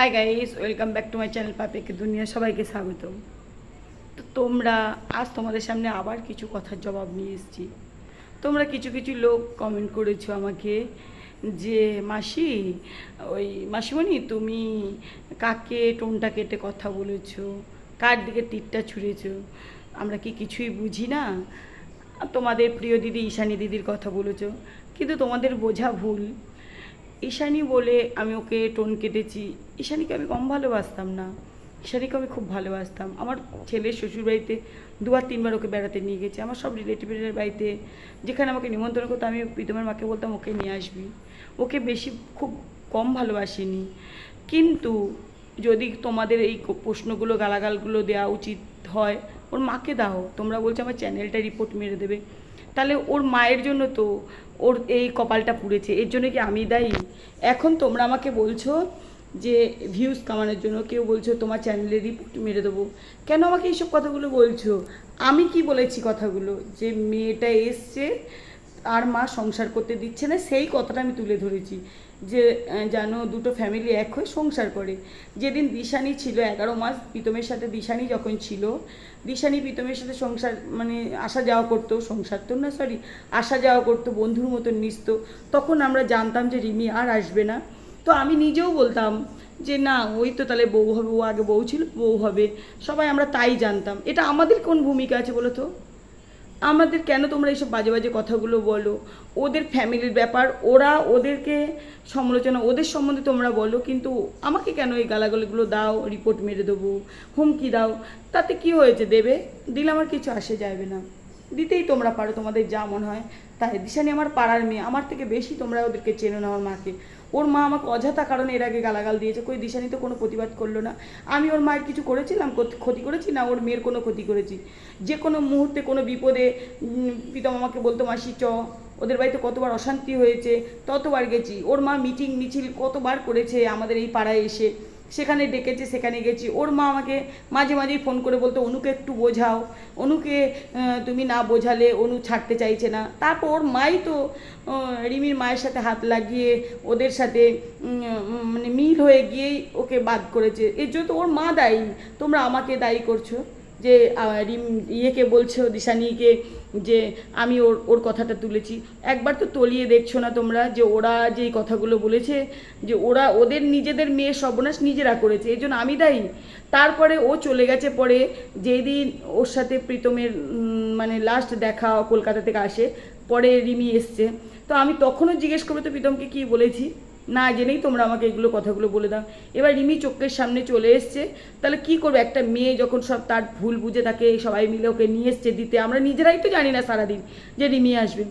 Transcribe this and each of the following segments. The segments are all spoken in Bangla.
Hi guys welcome back to my channel পাপেকে দুনিয়া সবাইকে স্বাগত তো তোমরা, আজ তোমাদের সামনে আবার কিছু কথার জবাব নিয়ে এসেছি। তোমরা কিছু কিছু লোক কমেন্ট করেছ আমাকে যে, মাসি, ওই মাসিমণি, তুমি কাকে টোনটা কেটে কথা বলেছ? কার দিকে তীরটা ছুঁড়েছো? আমরা কি কিছুই বুঝি না? তোমাদের প্রিয় দিদি, ঈশানী দিদির কথা বলেছ। কিন্তু তোমাদের বোঝা ভুল। ঈশানী বলে আমি ওকে টোন কেটেছি। ঈশানীকে আমি কম ভালোবাসতাম না। ঈশানীকে আমি খুব ভালোবাসতাম। আমার ছেলের শ্বশুরবাড়িতে দুবার তিনবার ওকে বেড়াতে নিয়ে গেছে। আমার সব রিলেটিভের বাড়িতে যেখানে আমাকে নিমন্ত্রণ করতো, আমি প্রীতমের মাকে বলতাম, ওকে নিয়ে আসবি। ওকে বেশি খুব কম ভালোবাসিনি। কিন্তু যদি তোমাদের এই প্রশ্নগুলো, গালাগালগুলো দেওয়া উচিত হয়, ওর মাকে দাও। তোমরা বলছো, আমার চ্যানেলটা রিপোর্ট মেরে দেবে। তাহলে ওর মায়ের জন্য তো ওর এই কপালটা পুড়েছে, এর জন্য কি আমি দায়ী? এখন তোমরা আমাকে বলছো যে ভিউজ কামানোর জন্য, কেউ বলছো তোমার চ্যানেলে রিপোর্ট মেরে দেবো, কেন আমাকে এইসব কথাগুলো বলছো? আমি কি বলেছি কথাগুলো? যে মেয়েটা এসছে আর মা সংসার করতে দিচ্ছে না, সেই কথাটা আমি তুলে ধরেছি যে যেন দুটো ফ্যামিলি এক হয়ে সংসার করে। যেদিন দিশানি ছিল, এগারো মাস প্রীতমের সাথে দিশানি যখন ছিল, দিশানি প্রীতমের সাথে সংসার মানে আসা যাওয়া করতো, সংসার তো না সরি আসা যাওয়া করতো, বন্ধুর মতন মিশতো, তখন আমরা জানতাম যে রিমি আর আসবে না। তো আমি নিজেও বলতাম যে, না, ওই তো তাহলে বউ হবে, ও আগে বউ ছিল, বউ হবে। সবাই আমরা তাই জানতাম। এটা আমাদের কোন ভূমিকা আছে বলো তো? আমাদের কেন তোমরা এইসব বাজে বাজে কথাগুলো বলো? ওদের ফ্যামিলির ব্যাপার, ওরা ওদেরকে সমালোচনা, ওদের সম্বন্ধে তোমরা বলো, কিন্তু আমাকে কেন এই গালাগালিগুলো দাও রিপোর্ট মেরে দেবো, হুমকি দাও? তাতে কি হয়েছে দেবে? দিলে আমার কিছু আসে যাবে না। দিতেই তোমরা পারো তোমাদের যা মনে হয় তাই। দিশানি আমার পাড়ার মেয়ে আমার থেকে বেশি তোমরা ওদেরকে চেনো না আমার মাকে। ওর মা আমাকে অযথা কারণে এর আগে গালাগাল দিয়েছে কই দিশানি তো কোনো প্রতিবাদ করল না। আমি ওর মায়ের কিছু করেছিলাম ক্ষতি করেছি না ওর মেয়ের কোনো ক্ষতি করেছি? যে কোনো মুহূর্তে কোনো বিপদে উম, প্রীতম আমাকে বলতো মাসি চ। ওদের বাড়িতে কতবার অশান্তি হয়েছে ততবার গেছি। ওর মা মিটিং মিছিল কতবার করেছে আমাদের এই পাড়ায় এসে। সেখানে ডেকেছে, সেখানে গেছি। ওর মা আমাকে মাঝে মাঝেই ফোন করে বলতো, অনুকে একটু বোঝাও। অনুকে তুমি না বোঝালে অনু ছাড়তে চাইছে না। তারপর ওর মাই তো রিমির মায়ের সাথে হাত লাগিয়ে ওদের সাথে মানে মিল হয়ে গিয়েই ওকে বাদ করেছে। এর জন্য তো ওর মা দায়ী। তোমরা আমাকে দায়ী করছ। যে রিম, ইয়েকে বলছো, দিশানিকে, যে আমি ওর ওর কথাটা তুলেছি। একবার তো তলিয়ে দেখছ না তোমরা যে ওরা যে কথাগুলো বলেছে, যে ওরা ওদের নিজেদের মেয়ে সর্বনাশ নিজেরা করেছে, এই জন্য আমি দায়ী। তারপরে ও চলে গেছে পরে যেদিন ওর সাথে প্রীতমের মানে লাস্ট দেখা কলকাতা থেকে আসে, পরে রিমি এসছে। তো আমি তখনও জিজ্ঞেস করব, তো প্রীতমকে কী বলেছি? না জেনেই তোমরা আমাকে এগুলো কথাগুলো বলে দাও। এবার রিমি চোখের সামনে চলে এসছে। তাহলে কি করবে? একটা মেয়ে যখন সব তার ভুল বুঝে তাকে সবাই মিলে ওকে নিয়ে এসছে দিতে। আমরা নিজেরাই তো জানি না সারাদিন যে রিমি আসবে।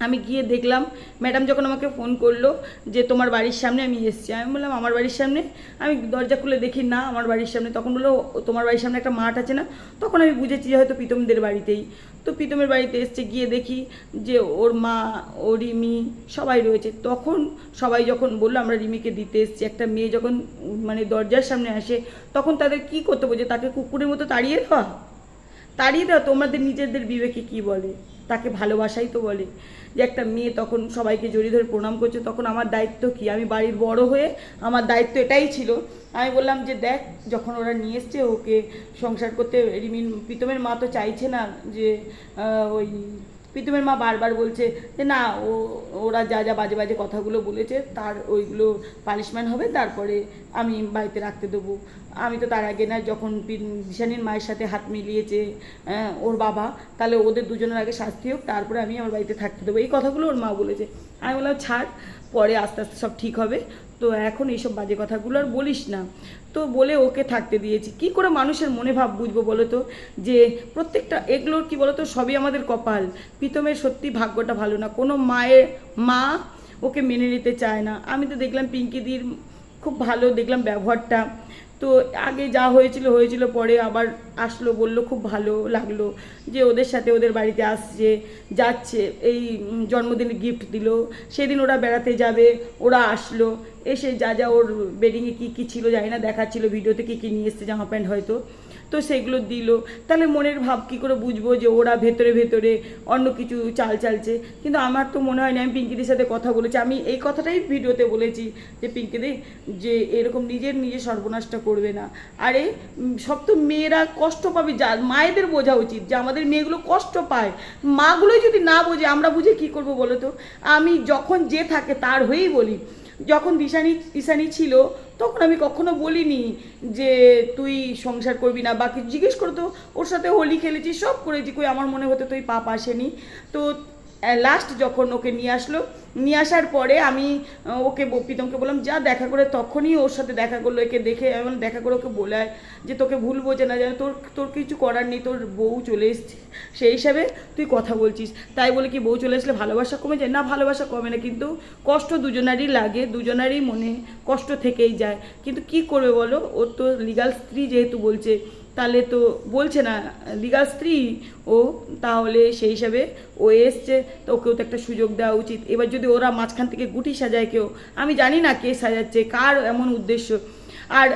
আমি গিয়ে দেখলাম ম্যাডাম যখন আমাকে ফোন করল যে তোমার বাড়ির সামনে আমি এসেছি আমি বললাম আমার বাড়ির সামনে? আমি দরজা খুলে দেখি না আমার বাড়ির সামনে। তখন বলল "ও, তোমার বাড়ির সামনে একটা মাঠ আছে না? তখন আমি বুঝেছি হয়তো প্রীতমদের বাড়িতেই। তো প্রীতমের বাড়িতে এসছে গিয়ে দেখি যে ওর মা ও রিমি সবাই রয়েছে। তখন সবাই যখন বলল আমরা রিমিকে দিতে এসছি। একটা মেয়ে যখন মানে দরজার সামনে আসে তখন তাদের কি করতে বোঝে তাকে কুকুরের মতো তাড়িয়ে দেওয়া? তাড়িয়ে দাও তোমাদের নিজেদের বিবেকে কি বলে? তাকে ভালোবাসাই তো বলে। যে একটা মেয়ে তখন সবাইকে জড়িয়ে ধরে প্রণাম করছে, তখন আমার দায়িত্ব কি? আমি বাড়ির বড় হয়ে আমার দায়িত্ব এটাই ছিল। আমি বললাম যে দেখ, যখন ওরা নিয়ে এসছে ওকে সংসার করতে, রিমিন প্রীতমের মা তো চাইছে না যে ওই প্রীতমের মা বারবার বলছে যে, না, ও, ওরা যা যা বাজে বাজে কথাগুলো বলেছে, তার ওইগুলো পানিশমেন্ট হবে, তারপরে আমি বাড়িতে রাখতে দেবো। আমি তো তার আগে না, যখন দিশানির মায়ের সাথে হাত মিলিয়েছে ওর বাবা, তাহলে ওদের দুজনের আগে শাস্তি হোক, তারপরে আমি আমার বাড়িতে থাকতে দেবো। এই কথাগুলো ওর মা বলেছে। আমি বললাম, ছাড়, পরে আস্তে আস্তে সব ঠিক হবে। তো এখন এইসব বাজে কথাগুলো আর বলিস না। তো বলে ওকে থাকতে দিয়েছি। কি করে মানুষের মনে ভাব বুঝব বলো তো? যে প্রত্যেকটা এগুলোর কি বলতো সবই আমাদের কপাল। প্রীতমের সত্যি ভাগ্যটা ভালো না। কোনো মায়ের মা ওকে মেনে নিতে চায় না। আমি তো দেখলাম পিঙ্কিদির খুব ভালো দেখলাম ব্যবহারটা। তো আগে যা হয়েছিল হয়েছিল, পরে আবার আসলো, বলল, খুব ভালো লাগল যে ওদের সাথে ওদের বাড়িতে আসছে, যাচ্ছে, এই জন্মদিনে গিফট দিল। সেদিন ওরা বেড়াতে যাবে, ওরা আসলো, এসে যা যা ওর বেডিংয়ে কী কী ছিল জানি না, দেখাচ্ছিল ভিডিওতে কী কী নিয়ে এসছে জামা প্যান্ট হয়তো। তো সেগুলো দিল। তাহলে মনের ভাব কী করে বুঝব যে ওরা ভেতরে ভেতরে অন্য কিছু চাল চালছে? কিন্তু আমার তো মনে হয় না, আমি পিঙ্কিদের সাথে কথা বলেছি। আমি এই কথাটাই ভিডিওতে বলেছি যে পিঙ্কিদি যে এরকম নিজের নিজে সর্বনাশটা করবে না। আরে সব তো মেয়েরা কষ্ট পাবে। যা, মায়েদের বোঝা উচিত যে আমাদের মেয়েগুলো কষ্ট পায়। মাগুলোই যদি না বোঝে, আমরা বুঝে কি করব বলো তো? আমি যখন যে থাকে তার হয়েই বলি। যখন দিশানি ঈশানি ছিল, তখন আমি কখনো বলিনি যে তুই সংসার করবি না, বা কিছু জিজ্ঞেস করতো ওর সাথে হোলি খেলেছি সব করেছি, কই আমার মনে হতো তুই পাপ আসেনি। তো লাস্ট যখন ওকে নিয়ে আসলো, নিয়ে আসার পরে আমি ওকে প্রীতমকে বললাম, যা দেখা করে তখনই ওর সাথে দেখা করল, একে দেখে এমন দেখা করে ওকে বলায় যে তোকে ভুল বোঝে না, যেন তোর তোর কিছু করার নেই, তোর বউ চলে এসছে। সেই হিসাবে তুই কথা বলছিস। তাই বলে কি বউ চলে আসলে ভালোবাসা কমে যায়? না, ভালোবাসা কমে না, কিন্তু কষ্ট দুজনারই লাগে, দুজনারই মনে কষ্ট থেকেই যায়। কিন্তু কি করবে বলো? ওর তো লিগাল স্ত্রী যেহেতু বলছে তাহলে তো বলছে না লিগাল স্ত্রী ও, তাহলে সেই হিসাবে ও এসছে, তো ওকেও তো একটা সুযোগ দেওয়া উচিত। এবার যদি ওরা মাঝখান থেকে গুটি সাজায় কেউ, আমি জানি না কে সাজাচ্ছে, কার এমন উদ্দেশ্য। আর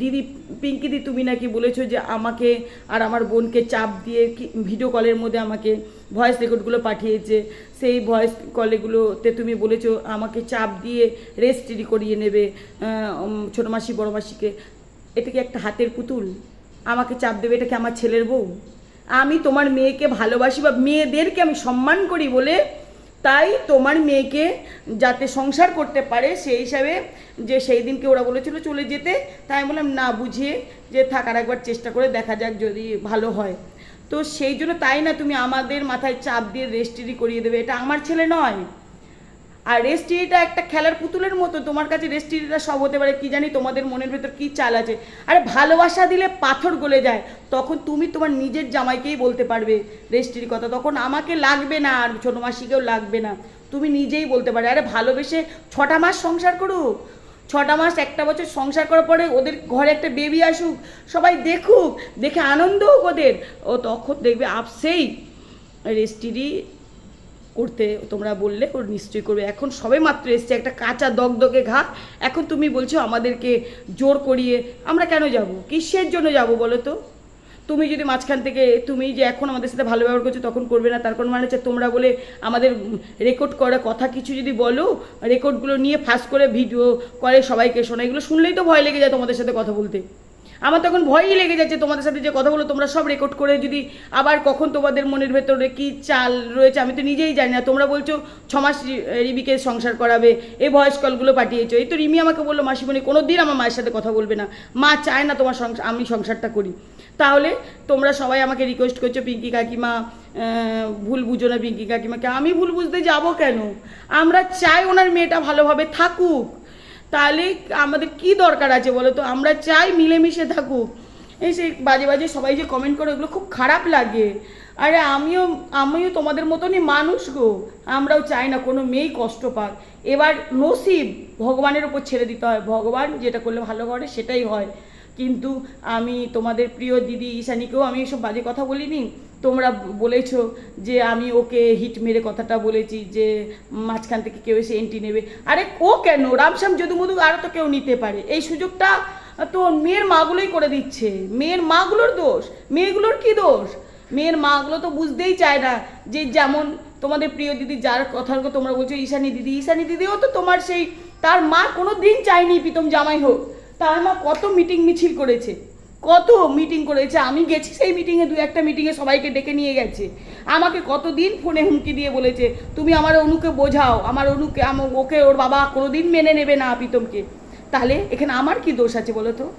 দিদি, পিঙ্কিদি তুমি নাকি বলেছ যে আমাকে আর আমার বোনকে চাপ দিয়ে ভিডিও কলের মধ্যে আমাকে ভয়েস রেকর্ডগুলো পাঠিয়েছে। সেই ভয়েস কলেগুলোতে তুমি বলেছ আমাকে চাপ দিয়ে রেজিস্ট্রি করিয়ে নেবে ছোটো মাসি, বড় মাসিকে। এটা কি একটা হাতের পুতুল? আমাকে চাপ দেবে, এটা কি আমার ছেলের বউ? আমি তোমার মেয়েকে ভালোবাসি বা মেয়েদেরকে আমি সম্মান করি বলে তাই তোমার মেয়েকে যাতে সংসার করতে পারে সেই হিসাবে যে সেই দিনকে ওরা বলেছিল চলে যেতে, তাই আমি বললাম, না, বুঝিয়ে যে থাকার একবার চেষ্টা করে দেখা যাক যদি ভালো হয়। তো সেই জন্য তাই না, তুমি আমাদের মাথায় চাপ দিয়ে রেজিস্ট্রি করিয়ে দেবে, এটা আমার ছেলে নয়। আর রেস্ট্রিটা একটা খেলার পুতুলের মতো। তোমার কাছে রেস্ট্রিটা সব হতে পারে, কি জানি তোমাদের মনের ভেতর কি চাল আছে। আরে ভালোবাসা দিলে পাথর গলে যায়, তখন তুমি তোমার নিজের জামাইকেই বলতে পারবে রেস্ট্রির কথা। তখন আমাকে লাগবে না আর ছোটো মাসিকেও লাগবে না। তুমি নিজেই বলতে পারবে, আরে ভালোবেসে ছটা মাস সংসার করুক। ছটা মাস, একটা বছর সংসার করার পরে ওদের ঘরে একটা বেবি আসুক, সবাই দেখুক, দেখে আনন্দ হোক ওদের। ও তখন দেখবে আপসেই রেস্ট্রি করতে তোমরা বললে, ওর নিশ্চয়ই করবে। এখন সবে মাত্র এসছে, একটা কাঁচা দগদগে ঘা। এখন তুমি বলছো আমাদেরকে জোর করিয়ে, আমরা কেন যাব? কিসের জন্য যাব বলো তো? তুমি যদি মাঝখান থেকে, তুমি যে এখন আমাদের সাথে ভালো ব্যবহার করছ তখন করবে না। তার কোনো মানে হচ্ছে তোমরা বলে আমাদের রেকর্ড করা কথা কিছু যদি বলো রেকর্ডগুলো নিয়ে ফাঁস করে ভিডিও করে সবাইকে শোনা। এগুলো শুনলেই তো ভয় লেগে যায় তোমাদের সাথে কথা বলতে। আমার তখন ভয়ই লেগে যাচ্ছে তোমাদের সাথে যে কথা বলো তোমরা সব রেকর্ড করে যদি আবার কখন তোমাদের মনের ভেতরে কি চাল রয়েছে, আমি তো নিজেই জানি না। তোমরা বলছো ছমাস রিমিকে সংসার করাবে এই ভয়েস কলগুলো পাঠিয়েছো। এই তো রিমি আমাকে বলল, মাসিমণি কোনো দিন আমার মায়ের সাথে কথা বলবে না। মা চায় না তোমার সংসার আমি সংসারটা করি। তাহলে তোমরা সবাই আমাকে রিকোয়েস্ট করছ, পিঙ্কি কাকিমা ভুল বুঝো না পিঙ্কি কাকিমাকে। আমি ভুল বুঝতে যাব কেন? আমরা চাই ওনার মেয়েটা ভালোভাবে থাকুক। তাহলে আমাদের কি দরকার আছে বলো তো? আমরা চাই মিলেমিশে থাকুক। এই সেই বাজে বাজে সবাই যে কমেন্ট করে, ওগুলো খুব খারাপ লাগে। আরে আমিও আমিও তোমাদের মতনই মানুষ গো। আমরাও চাই না কোনো মেয়েই কষ্ট পাক। এবার নসিব ভগবানের ওপর ছেড়ে দিতে হয়। ভগবান যেটা করলে ভালো করে সেটাই হয়। কিন্তু আমি তোমাদের প্রিয় দিদি ঈশানীকেও আমি এসব বাজে কথা বলিনি। তোমরা বলেছ যে আমি ওকে হিট মেরে কথাটা বলেছি যে মাঝখান থেকে কেউ এসে এন্ট্রি নেবে। আরে ও কেন? রামশ্যাম যদু মধু আরও তো কেউ নিতে পারে। এই সুযোগটা তো মেয়ের মাগুলোই করে দিচ্ছে। মেয়ের মাগুলোর দোষ? মেয়েগুলোর কি দোষ? মেয়ের মাগুলো তো বুঝতেই চায় না যে যেমন তোমাদের প্রিয় দিদি যার কথাগুলো তোমরা বলছো, ঈশানী দিদি। ঈশানী দিদিও তো তোমার সেই, তার মা কোনো দিন চায়নি প্রীতম জামাই হোক। তার মা কত মিটিং মিছিল করেছে। কত মিটিং করেছে? আমি গেছি সেই মিটিংয়ে দু একটা মিটিংয়ে সবাইকে ডেকে নিয়ে গেছে। আমাকে কতদিন ফোনে হুমকি দিয়ে বলেছে, তুমি আমার অনুকে বোঝাও, আমার অনুকে ওকে ওর বাবা কোনোদিন মেনে নেবে না প্রীতমকে। তাহলে এখানে আমার কি দোষ আছে বলো তো?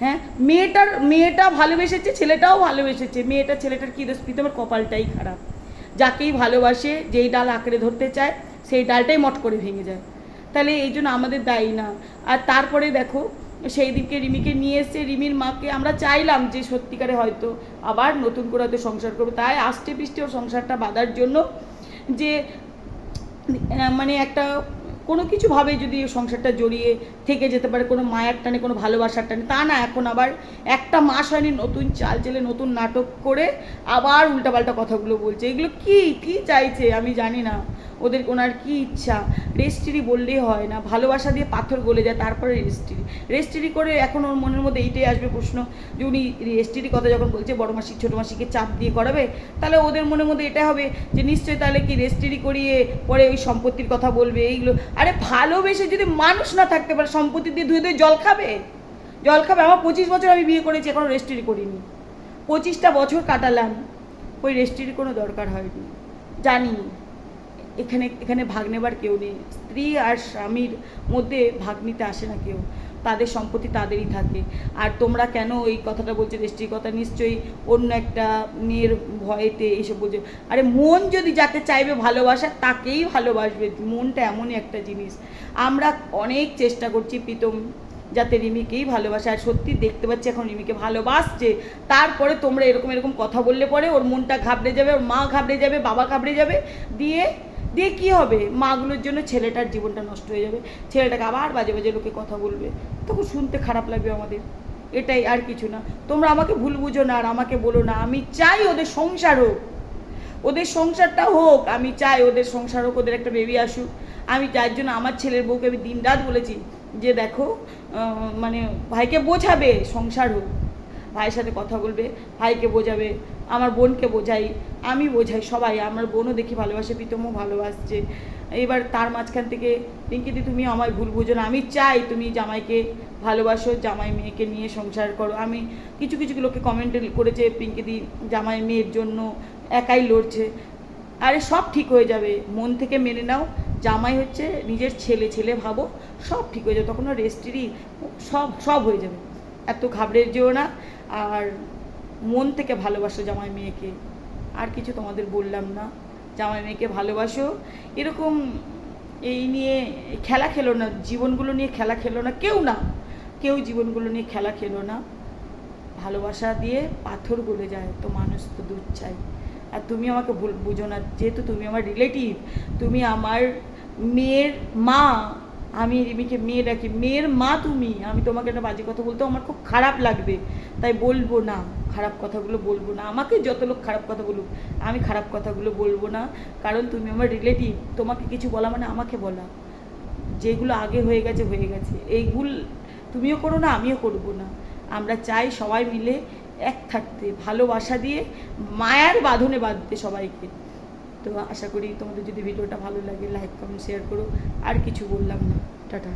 হ্যাঁ? মেয়েটার, মেয়েটা ভালোবেসেছে, ছেলেটাও ভালোবেসেছে। মেয়েটা, ছেলেটার কী দোষ? প্রীতমের কপালটাই খারাপ। যাকেই ভালোবাসে, যেই ডাল আঁকড়ে ধরতে চায়, সেই ডালটাই মট করে ভেঙে যায়। তাহলে এই জন্য আমাদের দায়ী না। আর তারপরে দেখো সেই দিনকে রিমিকে নিয়ে এসে রিমির মাকে আমরা চাইলাম যে সত্যিকারে হয়তো আবার নতুন করে হয়তো সংসার করব। তাই আষ্টে পিষ্টে ওর সংসারটা বাঁধার জন্য যে মানে একটা কোনো কিছুভাবে যদি সংসারটা জড়িয়ে থেকে যেতে পারে, কোনো মায়ের টানে, কোনো ভালোবাসার টানে, তা না, এখন আবার একটা মাস হয়নি নতুন চাল চেলে নতুন নাটক করে আবার উল্টাপাল্টা কথাগুলো বলছে। এগুলো কি? কি চাইছে? আমি জানি না। ওদের ওনার কি ইচ্ছা। রেস্ট্রি বললেই হয় না। ভালোবাসা দিয়ে পাথর গলে যায়, তারপরে রেস্ট্রি রেস্ট্রি করে এখন ওর মনের মধ্যে এইটাই আসবে প্রশ্ন যে উনি রেস্ট্রি কথা যখন বলছে, বড় মাসি ছোটো মাসিকে চাপ দিয়ে করাবে, তাহলে ওদের মনের মধ্যে এটা হবে যে নিশ্চয়ই তাহলে কি রেস্ট্রি করিয়ে পরে ওই সম্পত্তির কথা বলবে, এইগুলো। আরে ভালোবেসে যদি মানুষ না থাকতে পারে, সম্পত্তি দিয়ে ধুয়ে ধুয়ে জল খাবে? জল খাবে? আমার পঁচিশ বছর আমি বিয়ে করেছি এখনও রেস্ট্রি করিনি। পঁচিশটা বছর কাটালাম ওই রেস্ট্রির কোনো দরকার হয়নি। জানি। এখানে এখানে ভাগ নেবার কেউ নেই। স্ত্রী আর স্বামীর মধ্যে ভাগ নিতে আসে না কেউ। তাদের সম্পত্তি তাদেরই থাকে। আর তোমরা কেন এই কথাটা বলছো রেস্ট্রির কথা? নিশ্চয়ই অন্য একটা মেয়ের ভয়েতে এইসব বলছো। আরে মন যদি যাকে চাইবে ভালোবাসা, তাকেই ভালোবাসবে। মনটা এমনই একটা জিনিস। আমরা অনেক চেষ্টা করছি প্রীতম যাতে রিমিকেই ভালোবাসে। আর সত্যি দেখতে পাচ্ছি এখন রিমিকে ভালোবাসছে। তারপরে তোমরা এরকম এরকম কথা বললে পরে ওর মনটা ঘাবড়ে যাবে, ওর মা ঘাবড়ে যাবে, বাবা ঘাবড়ে যাবে। দিয়ে দিয়ে কী হবে? মাগুলোর জন্য ছেলেটার জীবনটা নষ্ট হয়ে যাবে। ছেলেটাকে আবার বাজে বাজে লোকে কথা বলবে। তখন শুনতে খারাপ লাগবে আমাদের। এটাই আর কিছু না। তোমরা আমাকে ভুল বুঝো না আর আমাকে বলো না। আমি চাই ওদের সংসার হোক। ওদের সংসারটা হোক। আমি চাই ওদের সংসার হোক, ওদের একটা বেবি আসুক। আমি যার জন্য আমার ছেলের বউকে আমি দিন রাত বলেছি যে দেখো মানে ভাইকে বোঝাবে সংসার হোক। ভাইয়ের সাথে কথা বলবে, ভাইকে বোঝাবে। আমার বোনকে বোঝাই, আমি বোঝাই সবাই, আমার বোনও দেখি ভালোবাসে, প্রীতমও ভালোবাসছে। এবার তার মাঝখান থেকে পিঙ্কিদি তুমি আমায় ভুল বুঝো না, আমি চাই তুমি জামাইকে ভালোবাসো, জামাই মেয়েকে নিয়ে সংসার করো। আমি কিছু কিছু লোকে কমেন্ট করেছে পিঙ্কিদি জামাই মেয়ের জন্য একাই লড়ছে। আরে সব ঠিক হয়ে যাবে, মন থেকে মেনে নাও, জামাই হচ্ছে নিজের ছেলে ছেলে ভাবো, সব ঠিক হয়ে যাবে, তখন রেস্টেরই সব সব হয়ে যাবে। এত ঘাবড়ে যেও না, আর মন থেকে ভালোবাসো জামাই মেয়েকে। আর কিছু তোমাদের বললাম না। জামাই মেয়েকে ভালোবাসো। এরকম এই নিয়ে খেলা খেলো না, জীবনগুলো নিয়ে খেলা খেলো না, কেউ না। কেউ জীবনগুলো নিয়ে খেলা খেলো না। ভালোবাসা দিয়ে পাথর গলে যায়, তো মানুষ তো দুধ চাই আর তুমি আমাকে ভুল বুঝো না, যেহেতু তুমি আমার রিলেটিভ তুমি আমার মেয়ের মা, আমি রিমিকে মেয়ে ডাকি। মেয়ের মা তুমি, আমি তোমাকে একটা বাজে কথা বলতে আমার খুব খারাপ লাগবে, তাই বলব না। খারাপ কথাগুলো বলব না। আমাকে যত লোক খারাপ কথা বলুক, আমি খারাপ কথাগুলো বলব না। কারণ তুমি আমার রিলেটিভ তোমাকে কিছু বলা মানে আমাকে বলা। যেগুলো আগে হয়ে গেছে হয়ে গেছে। এই ভুল তুমিও করো না, আমিও করব না। আমরা চাই সবাই মিলে এক থাকতে, ভালোবাসা দিয়ে, মায়ার বাঁধনে বাঁধতে সবাইকে। তো আশা করি তোমাদের যদি ভিডিওটা ভালো লাগে লাইক কমেন্ট শেয়ার করো। আর কিছু বললাম না। টাটা।